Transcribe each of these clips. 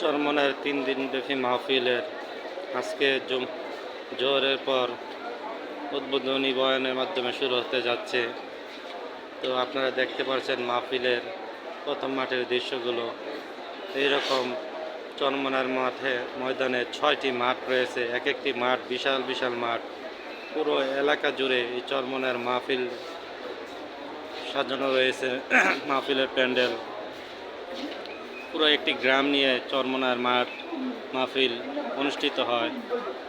চরমনের তিন দিন ব্যাপী মাহফিলের আজকে জোহরের পর উদ্বোধনী বয়ানের মাধ্যমে শুরু হতে যাচ্ছে। তো আপনারা দেখতে পাচ্ছেন মাহফিলের প্রথম মাঠের দৃশ্যগুলো। এইরকম চরমনার মাঠে ময়দানে ছয়টি মাঠ রয়েছে। এক একটি মাঠ বিশাল বিশাল মাঠ। পুরো এলাকা জুড়ে এই চরমনার মাহফিল সাজানো রয়েছে। মাহফিলের প্যান্ডেল। পুরো একটি গ্রাম নিয়ে চরমনার মাঠ, মাহফিল অনুষ্ঠিত হয়।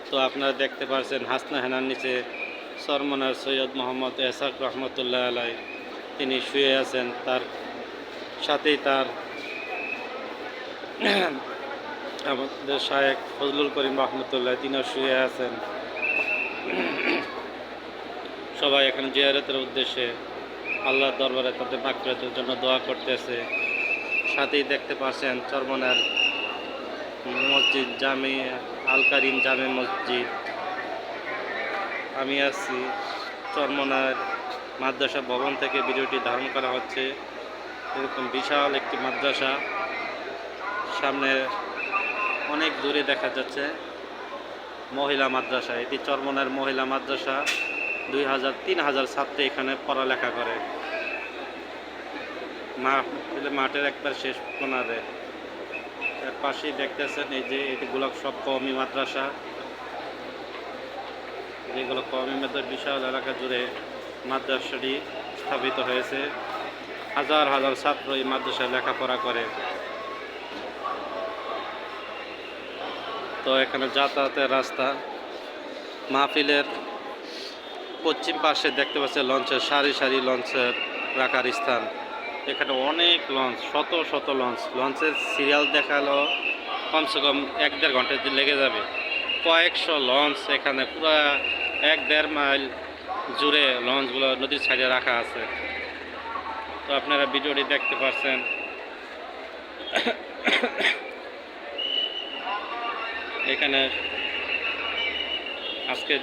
তো আপনারা দেখতে পাচ্ছেন হাসনা হেনার নিচে চরমনার সৈয়দ মোহাম্মদ এসাক রহমতুল্লাহ আলাই। তিনি শুয়ে আছেন, তার সাথেই তার আমাদের শায়েক ফজলুল করিম রহমতুল্লাহ, তিনিও শুয়ে আছেন। সবাই এখানে জিয়ারতের উদ্দেশ্যে আল্লাহর দরবারে তাদের মাকফিরাতের জন্য দোয়া করতেছে। সাথেই দেখতে পাচ্ছেন চরমনার মসজিদ, জামে আল কারিম জামে মসজিদ। আমি আছি চরমনার মাদ্রাসা ভবন থেকে ভিডিওটি ধারণ করা হচ্ছে। এরকম বিশাল একটি মাদ্রাসা। সামনে অনেক দূরে দেখা যাচ্ছে মহিলা মাদ্রাসা। এটি চরমনার মহিলা মাদ্রাসা। দুই হাজার, তিন হাজার ছাত্রী এখানে পড়ালেখা করে। মাঠের একবার শেষ কোনারে এর পাশেই দেখতেছেন এই যে এগুলো সব কওমি মাদ্রাসা। যেগুলো কওমি মাদ্রাসা বিশাল এলাকা জুড়ে মাদ্রাসাটি স্থাপিত হয়েছে। হাজার হাজার ছাত্র এই মাদ্রাসায় লেখাপড়া করে। তো এখানে যাতায়াতের রাস্তা। মাহফিলের পশ্চিম পাশে দেখতে পাচ্ছে লঞ্চের, সারি সারি লঞ্চের রাখার স্থান। এখানে অনেক লঞ্চ শত শত লঞ্চ লঞ্চের সিরিয়াল দেখাল, কমসে কম এক দেড় ঘণ্টা লেগে যাবে। কয়েকশো লঞ্চ এখানে পুরো এক দেড় মাইল জুড়ে লঞ্চগুলো নদীর সাইডে রাখা আছে। তো আপনারা ভিডিওটি দেখতে পাচ্ছেন এখানে আজকে